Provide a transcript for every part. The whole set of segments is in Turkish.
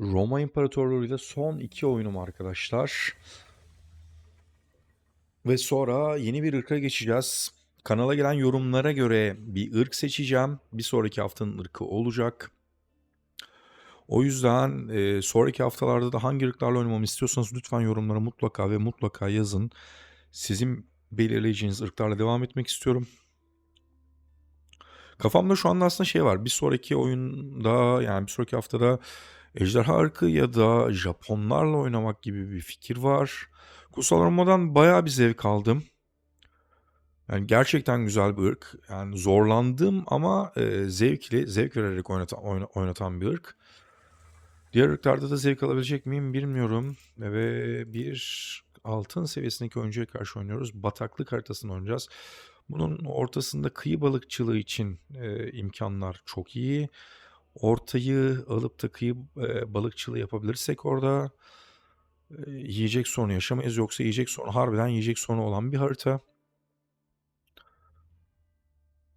Roma İmparatorluğu ile son iki oyunum arkadaşlar. Ve sonra yeni bir ırka geçeceğiz. Kanala gelen yorumlara göre bir ırk seçeceğim. Bir sonraki haftanın ırkı olacak. O yüzden e, sonraki haftalarda da hangi ırklarla oynamamı istiyorsanız lütfen yorumlara mutlaka ve mutlaka yazın. Sizin belirleyeceğiniz ırklarla devam etmek istiyorum. Kafamda şu anda aslında şey var. Bir sonraki oyunda yani bir sonraki haftada Ejderha ırkı ya da Japonlarla oynamak gibi bir fikir var. Kutsal Roma'dan bayağı bir zevk aldım. Yani gerçekten güzel bir ırk. Yani zorlandım ama e, zevkli, zevk vererek oynatan, oyna- oynatan bir ırk. Diğer ırklarda da zevk alabilecek miyim bilmiyorum. Ve bir altın seviyesindeki oyuncuya karşı oynuyoruz. Bataklık haritasını oynayacağız. Bunun ortasında kıyı balıkçılığı için e, imkanlar çok iyi. Ortayı alıp da e, balıkçılığı yapabilirsek orada e, yiyecek sorunu yaşamayız. Yoksa yiyecek sorunu harbiden yiyecek sorunu olan bir harita.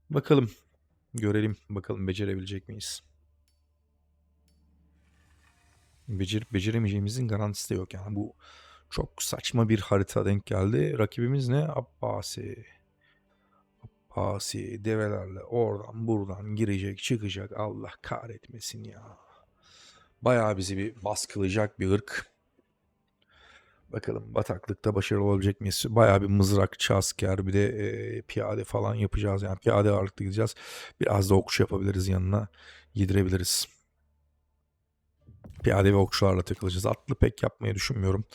Bakalım. Görelim. Bakalım becerebilecek miyiz? Becer, beceremeyeceğimizin garantisi de yok. Yani bu çok saçma bir harita denk geldi. Rakibimiz ne? Abbasi. Abbasi develerle oradan buradan girecek çıkacak. Allah kahretmesin ya. Bayağı bizi bir baskılayacak bir ırk. Bakalım bataklıkta başarılı olabilecek miyiz? Bayağı bir mızrakçı asker bir de e, piyade falan yapacağız. Yani piyade ağırlıklı gideceğiz. Biraz da okçu yapabiliriz yanına. Yedirebiliriz. Piyade ve okçularla takılacağız. Atlı pek yapmayı düşünmüyorum.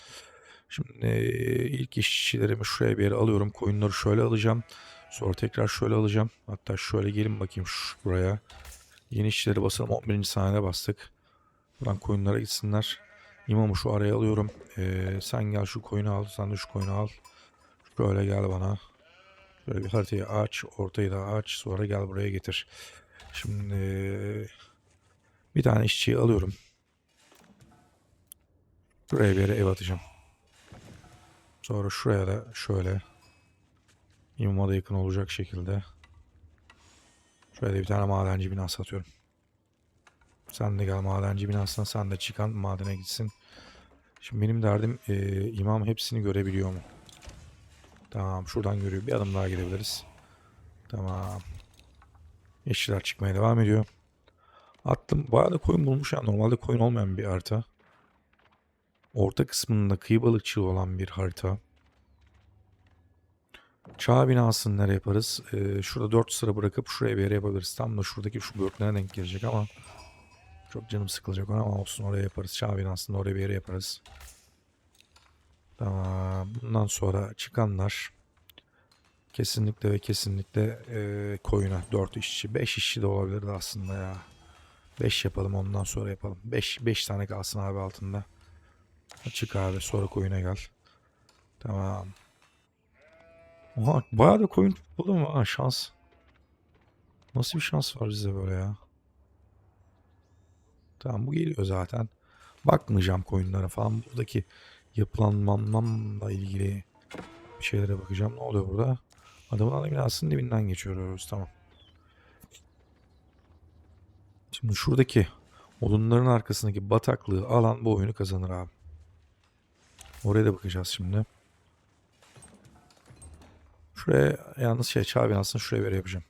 Şimdi e, ilk işçilerimi şuraya bir yere alıyorum. Koyunları şöyle alacağım. Sonra tekrar şöyle alacağım. Hatta şöyle gelin bakayım şuraya. Yeni işçileri basalım. 11. saniyede bastık. Buradan koyunlara gitsinler. İmamı şu araya alıyorum. Ee, sen gel şu koyunu al. Sen de şu koyunu al. Şöyle gel bana. Şöyle bir haritayı aç. Ortayı da aç. Sonra gel buraya getir. Şimdi bir tane işçiyi alıyorum. Şuraya bir yere ev atacağım. Sonra şuraya da şöyle imama da yakın olacak şekilde şöyle bir tane madenci binası atıyorum. Sen de gel madenci binasına sen de çıkan madene gitsin. Şimdi benim derdim e, imam hepsini görebiliyor mu? Tamam şuradan görüyor. Bir adım daha gidebiliriz. Tamam. İşçiler çıkmaya devam ediyor. Attım. Bayağı da koyun bulmuş ya. Normalde koyun olmayan bir harita. Orta kısmında kıyı balıkçılığı olan bir harita. Çağ binasını nereye yaparız? Ee, şurada 4 sıra bırakıp şuraya bir yere yapabiliriz. Tam da şuradaki şu börtlere denk gelecek ama çok canım sıkılacak ona ama olsun oraya yaparız. Çağ binasını oraya bir yere yaparız. Tamam. Bundan sonra çıkanlar kesinlikle ve kesinlikle e, koyuna 4 işçi. 5 işçi de olabilirdi aslında ya. 5 yapalım ondan sonra yapalım. 5 5 tane kalsın abi altında. Çık abi sonra koyuna gel. Tamam. Oha bayağı da koyun buldum ha şans. Nasıl bir şans var bizde böyle ya? Tamam bu geliyor zaten. Bakmayacağım koyunlara falan. Buradaki yapılanmamla ilgili bir şeylere bakacağım. Ne oluyor burada? Adamın ana binasının dibinden geçiyoruz. Tamam. Şimdi şuradaki odunların arkasındaki bataklığı alan bu oyunu kazanır abi. Oraya da bakacağız şimdi. Şuraya yalnız şey çağ binasını şuraya yere yapacağım.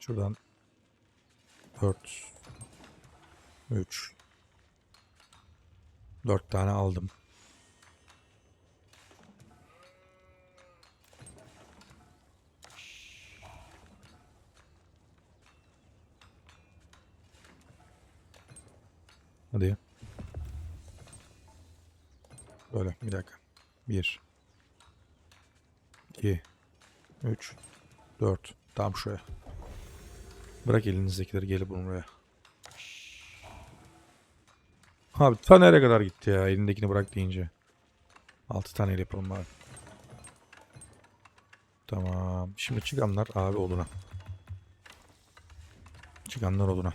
Şuradan 4 3 4 tane aldım. Hadi. Böyle bir dakika. 1 2 3 4 Tam şuraya. Bırak elinizdekileri gelip buraya. Abi ta nereye kadar gitti ya elindekini bırak deyince. 6 tane yapalım bari. Tamam. Şimdi çıkanlar abi oduna. Çıkanlar oduna.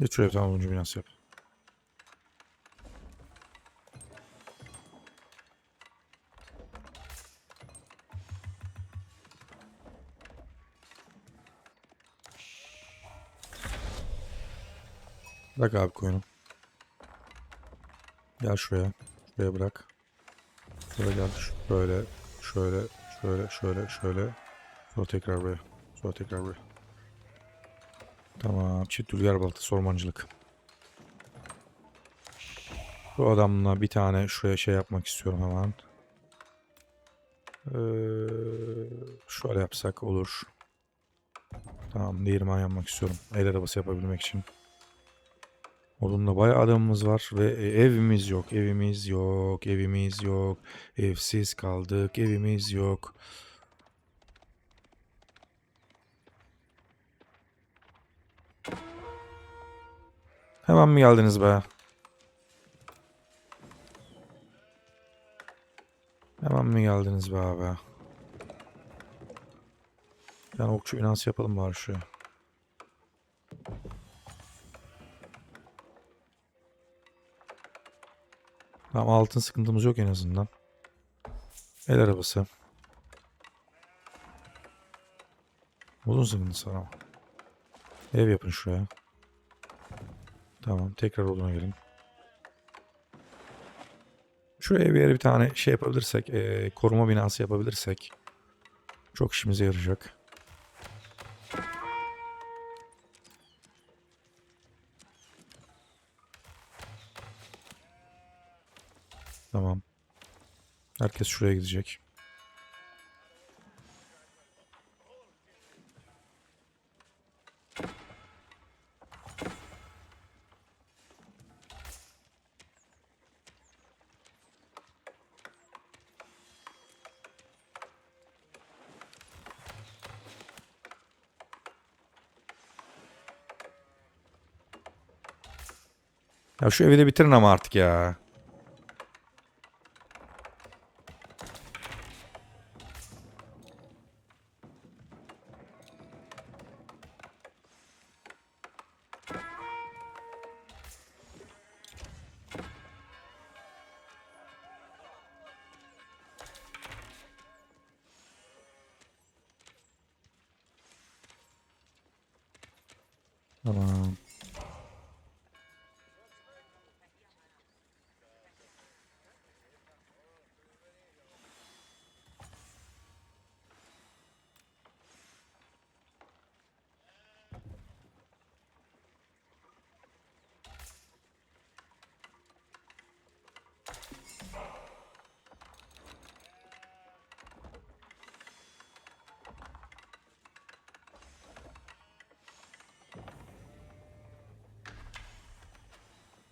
Geç şuraya bir tane 10. binası yap. Bırak abi koyunu. Gel şuraya. Şuraya bırak. Şöyle gel. Şöyle. Şöyle. Şöyle. Şöyle. Şöyle. Sonra tekrar buraya. Sonra tekrar buraya. Tamam. Çift rüzgar balıklısı ormancılık. Bu adamla bir tane şuraya şey yapmak istiyorum hemen. Ee, şöyle yapsak olur. Tamam değirmen yapmak istiyorum. El arabası yapabilmek için. Odunla bayağı adamımız var ve e, evimiz yok, evimiz yok, evimiz yok. Evsiz kaldık, evimiz yok. Hemen mi geldiniz be? Hemen mi geldiniz be abi? Yani okçu binası yapalım bari şuraya. Tamam altın sıkıntımız yok en azından. El arabası. Uzun sıkıntısı var ama. Ev yapın şuraya. Tamam tekrar oduna gelin. Şuraya bir yere bir tane şey yapabilirsek, eee, koruma binası yapabilirsek çok işimize yarayacak. Tamam. Herkes şuraya gidecek. Ya şu evi de bitirin ama artık ya. Tamam.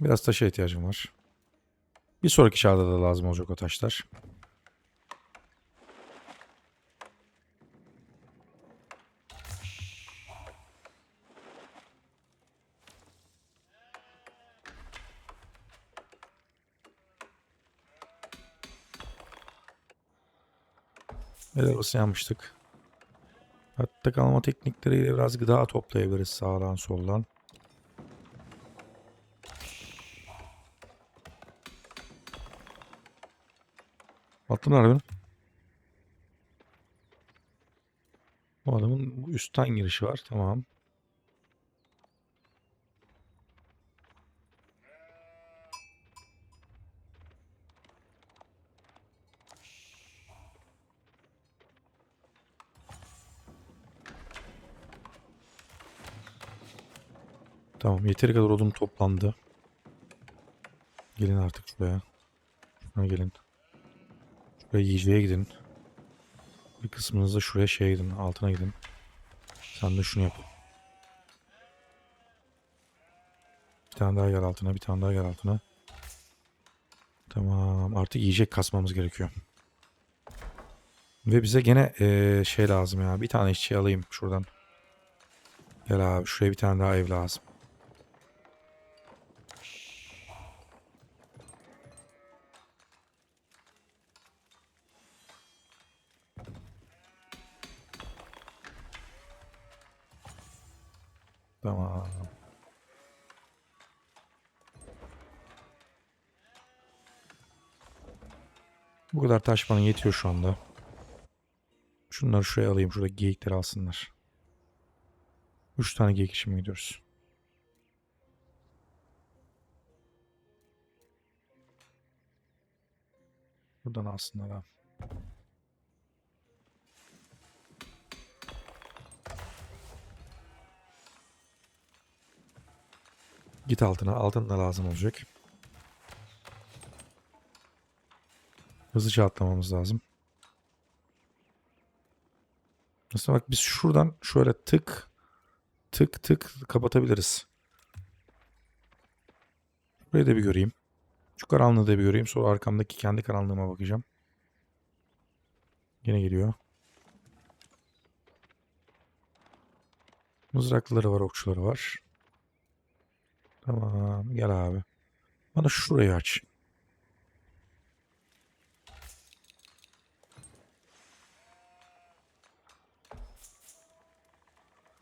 Biraz taşa ihtiyacım var. Bir sonraki çağda da lazım olacak o taşlar. El arabası yanmıştık. Hatta kalma teknikleriyle biraz gıda toplayabiliriz sağdan soldan. Attın arabanı. Bu adamın üstten girişi var. Tamam. Tamam yeteri kadar odun toplandı. Gelin artık şuraya. Şuna gelin. Şuraya yiyeceğe gidin. Bir kısmınız da şuraya şeye gidin. Altına gidin. Sen de şunu yap. Bir tane daha gel altına. Bir tane daha gel altına. Tamam. Artık yiyecek kasmamız gerekiyor. Ve bize gene eee, şey lazım ya. Bir tane işçi alayım şuradan. Gel abi. Şuraya bir tane daha ev lazım. Bu kadar taş bana yetiyor şu anda. Şunları şuraya alayım. Şurada geyikleri alsınlar. Üç tane geyik için mi gidiyoruz? Buradan alsınlar ha. Git altına. Altın da lazım olacak. Hızlıca atlamamız lazım. Aslında bak biz şuradan şöyle tık tık tık kapatabiliriz. Burayı da bir göreyim. Şu karanlığı da bir göreyim. Sonra arkamdaki kendi karanlığıma bakacağım. Yine geliyor. Mızrakları var, okçuları var. Tamam, gel abi. Bana şurayı aç.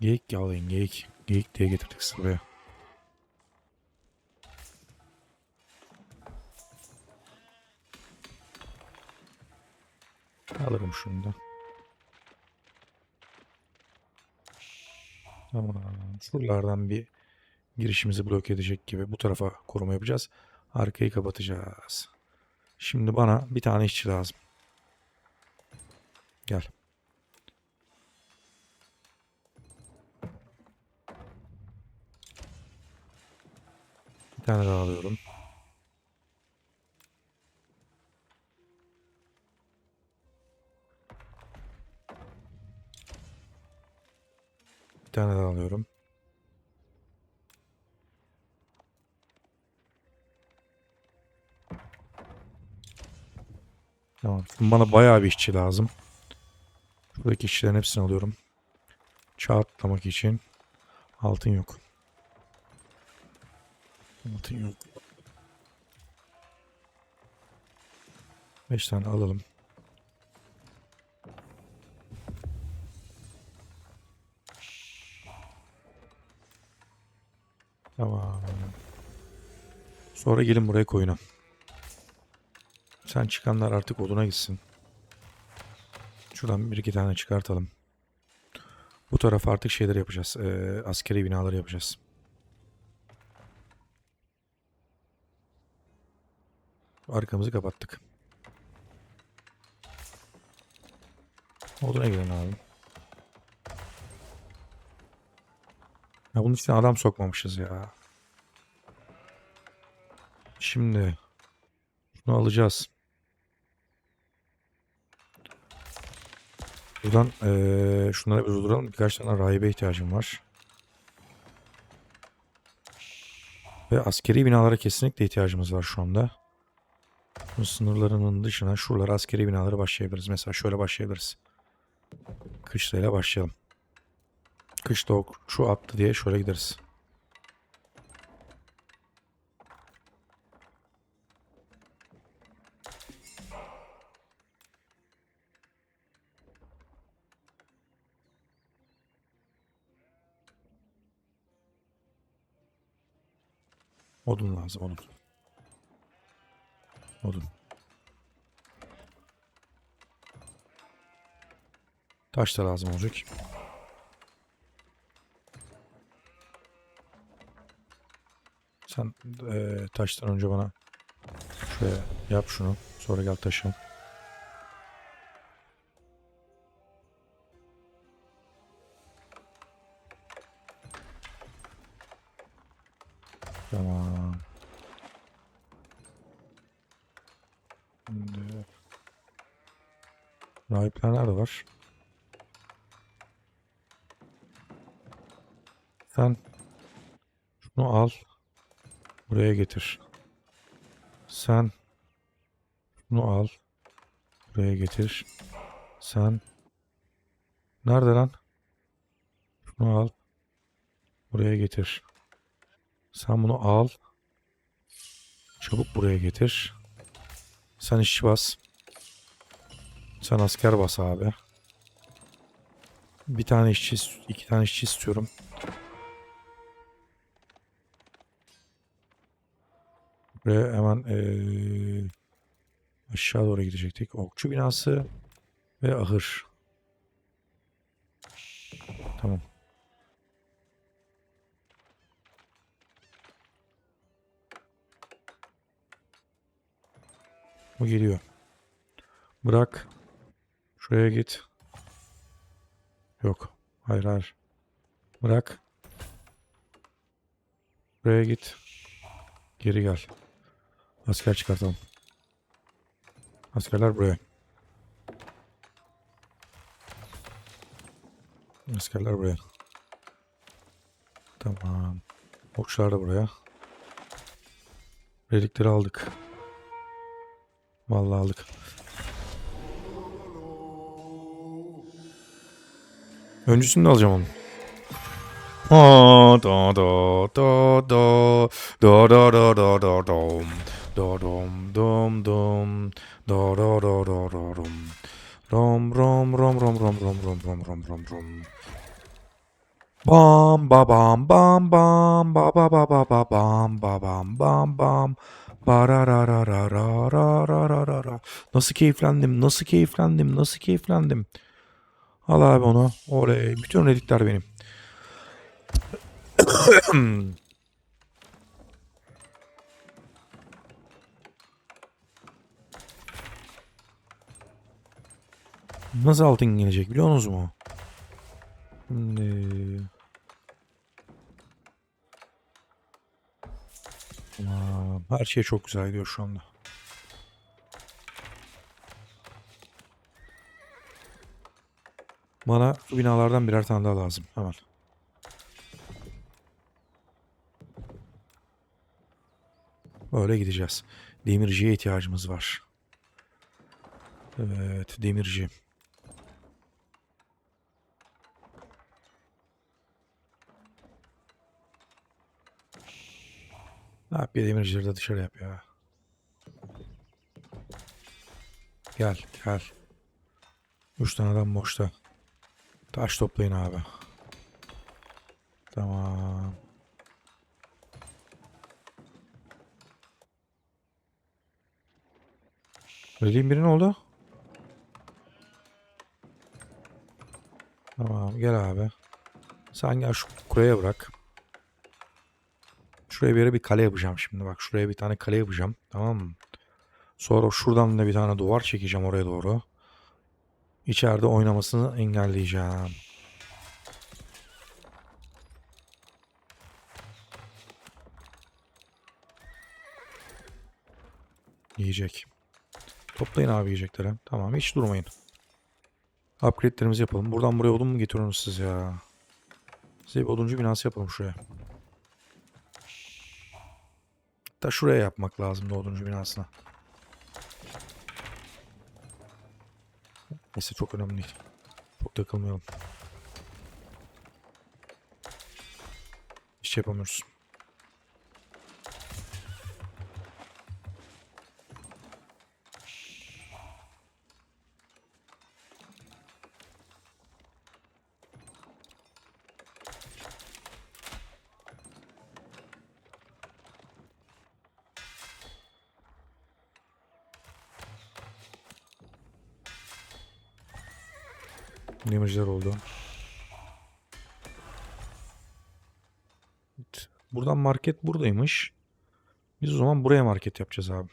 Geyik yağlayın, geyik. Geyik diye getirdik sizi buraya. Alırım şunu da. Tamam. Şuralardan bir girişimizi blok edecek gibi bu tarafa koruma yapacağız. Arkayı kapatacağız. Şimdi bana bir tane işçi lazım. Gel. Tane daha alıyorum. Bir tane daha alıyorum. Tamam. Bana bayağı bir işçi lazım. Buradaki işçilerin hepsini alıyorum. Çağ atlamak için. Altın yok. Altın yok. 5 tane alalım. Tamam. Sonra gelin buraya koyuna. Sen çıkanlar artık oduna gitsin. Şuradan bir iki tane çıkartalım. Bu tarafa artık şeyler yapacağız. Ee, askeri binaları yapacağız. Arkamızı kapattık. Oduna gidelim abi. Ya bunun içine adam sokmamışız ya. Şimdi bunu alacağız. Buradan eee şunları bir durduralım. Birkaç tane rahibe ihtiyacım var. Ve askeri binalara kesinlikle ihtiyacımız var şu anda. Bu sınırlarının dışına şuralara askeri binalara başlayabiliriz. Mesela şöyle başlayabiliriz. Kışlayla başlayalım. Kışla ok şu attı diye şöyle gideriz. Odun lazım odun. Odun. Taş da lazım olacak. Sen eee, taştan önce bana şöyle yap şunu. Sonra gel taşı. Buraya getir. Sen şunu al. Buraya getir. Sen nerede lan? Şunu al. Buraya getir. Sen bunu al. Çabuk buraya getir. Sen işçi bas. Sen asker bas abi. Bir tane işçi, iki tane işçi istiyorum. Buraya hemen eee, Aşağı doğru gidecektik. Okçu binası ve ahır. Tamam. O geliyor. Bırak. Şuraya git. Yok. Hayır hayır. Bırak. Buraya git. Geri gel. Asker çıkartalım. Askerler buraya. Askerler buraya. Tamam. Okçular da buraya. Relikleri aldık. Vallahi aldık. Öncüsünü de alacağım onu. Da da da da da da da da da da da da da dom rom rom rom rom rom rom rom rom rom rom rom Bam ba bam bam bam ba ba ba ba ba bam ba bam bam bam ba ra ra ra ra ra ra ra ra ra ra Nasıl keyiflendim nasıl keyiflendim nasıl keyiflendim Al abi onu oley bütün relikler benim Nasıl altın gelecek biliyor musunuz mu? Şimdi... Tamam. Her şey çok güzel gidiyor şu anda. Bana bu binalardan birer tane daha lazım. Hemen. Böyle gideceğiz. Demirciye ihtiyacımız var. Evet, demirci. Ne yap ya demircileri de dışarı yap ya. Gel, gel. Üç tane adam boşta. Taş toplayın abi. Tamam. Öyleyim birinin oldu. Tamam gel abi. Sen gel şu kuraya bırak. Şuraya bir yere bir kale yapacağım şimdi. Bak şuraya bir tane kale yapacağım. Tamam mı? Sonra şuradan da bir tane duvar çekeceğim oraya doğru. İçeride oynamasını engelleyeceğim. Yiyecek. Toplayın abi yiyecekleri. Tamam hiç durmayın. Upgrade'lerimizi yapalım. Buradan buraya odun mu getiriyorsunuz siz ya? Size bir oduncu binası yapalım şuraya. Da şuraya yapmak lazım da oduncu binasına. Neyse çok önemli değil. Çok takılmayalım. Hiç şey yapamıyoruz. Demirciler oldu. Buradan market buradaymış. Biz o zaman buraya market yapacağız abi.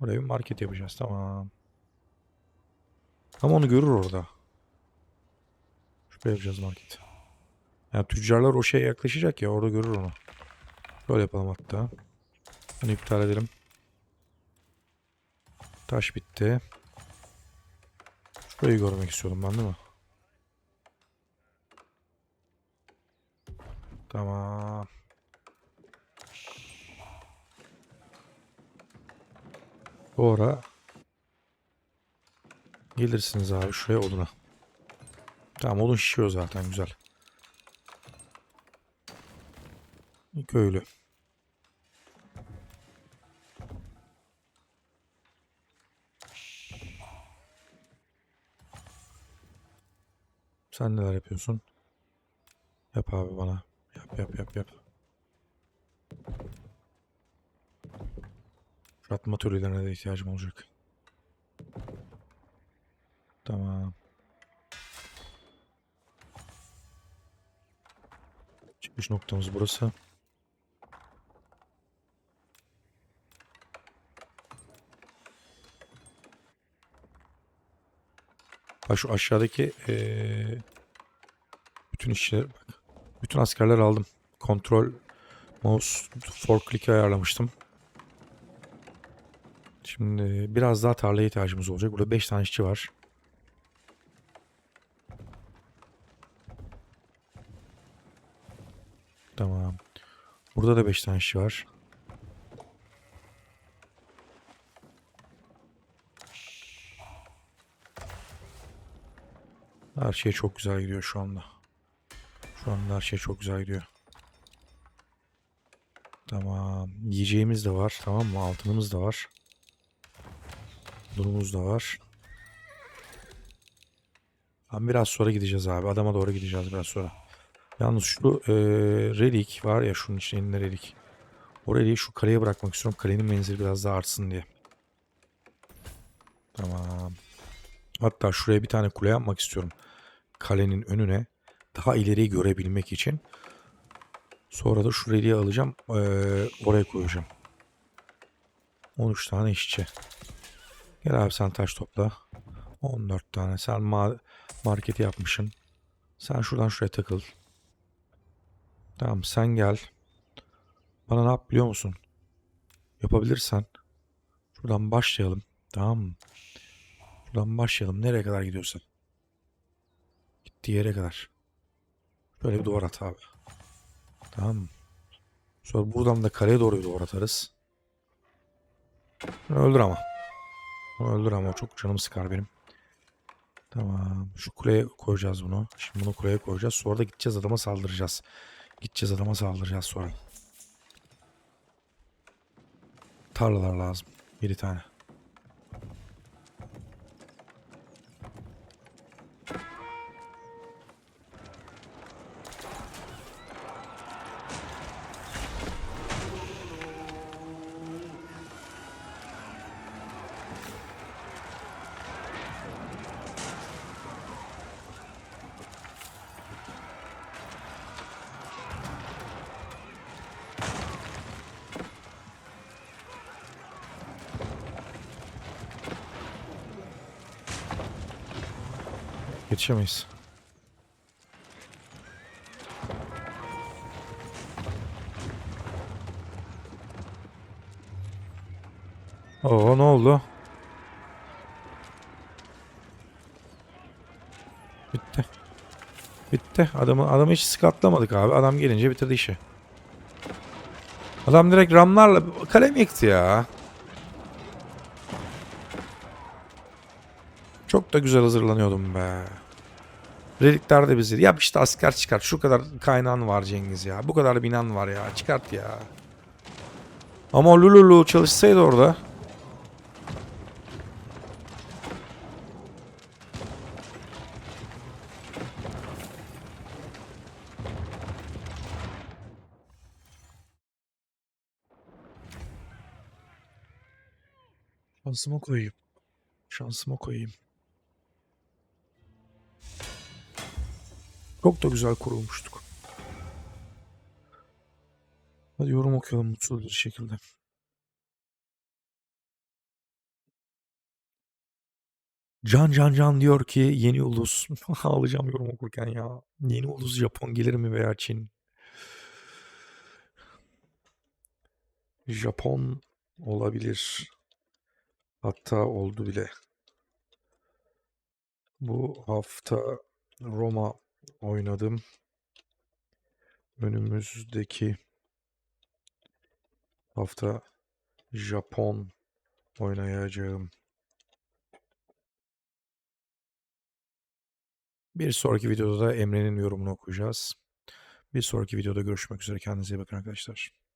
Oraya bir market yapacağız. Tamam. Ama onu görür orada. Şuraya yapacağız market. Yani tüccarlar o şeye yaklaşacak ya orada görür onu. Böyle yapalım hatta. Bunu iptal edelim. Taş bitti. Şurayı görmek istiyordum ben değil mi? Tamam. Sonra gelirsiniz abi şuraya oduna. Tamam odun şişiyor zaten güzel. Köylü. Sen neler yapıyorsun? Yap abi bana. Yap yap yap yap. Şu atma türlerine de ihtiyacım olacak. Tamam. Çıkış noktamız burası. Ha şu aşağıdaki eee, bütün işler bak. Bütün askerler aldım. Kontrol mouse forklift'i ayarlamıştım. Şimdi biraz daha tarlaya ihtiyacımız olacak. Burada 5 tane işçi var. Tamam. Burada da 5 tane işçi var. Her şey çok güzel gidiyor şu anda. Şu anda her şey çok güzel gidiyor. Tamam. Yiyeceğimiz de var. Tamam mı? Altınımız da var. Durumumuz da var. Tamam, biraz sonra gideceğiz abi. Adama doğru gideceğiz biraz sonra. Yalnız şu eee relik var ya şunun içinde relik. O reliği şu kaleye bırakmak istiyorum. Kalenin menzili biraz daha artsın diye. Hatta şuraya bir tane kule yapmak istiyorum. Kalenin önüne daha ileriyi görebilmek için. Sonra da şu reliği alacağım. eee, oraya koyacağım. 13 tane işçi. Gel abi sen taş topla. 14 tane. Sen ma marketi yapmışsın. Sen şuradan şuraya takıl. Tamam sen gel. Bana ne yap biliyor musun? Yapabilirsen. Şuradan başlayalım. Tamam mı? Şuradan başlayalım. Nereye kadar gidiyorsan. Gittiği yere kadar. Şöyle bir duvar at abi. Tamam? Sonra buradan da kaleye doğru bir duvar atarız. Bunu öldür ama. Bunu öldür ama çok canımı sıkar benim. Tamam. Şu kuleye koyacağız bunu. Şimdi bunu kuleye koyacağız. Sonra da gideceğiz adama saldıracağız. Gideceğiz adama saldıracağız sonra. Tarlalar lazım. 7 tane. Yetişemeyiz. Oo ne oldu? Bitti. Bitti. Adamı adamı hiç sıkatlamadık abi. Adam gelince bitirdi işi. Adam direkt ramlarla kalem yıktı ya. Çok da güzel hazırlanıyordum be. Relikler de bizi. Yap işte asker çıkart. Şu kadar kaynağın var Cengiz ya. Bu kadar binan var ya. Çıkart ya. Ama Lululu çalışsaydı orada. Şansıma koyayım. Şansıma koyayım. Çok da güzel kurulmuştuk. Hadi yorum okuyalım mutsuz bir şekilde. Can Can Can diyor ki yeni ulus. Ağlayacağım yorum okurken ya. Yeni ulus Japon gelir mi veya Çin? Japon olabilir. Hatta oldu bile. Bu hafta Roma oynadım. Önümüzdeki hafta Japon oynayacağım. Bir sonraki videoda da Emre'nin yorumunu okuyacağız. Bir sonraki videoda görüşmek üzere. Kendinize iyi bakın arkadaşlar.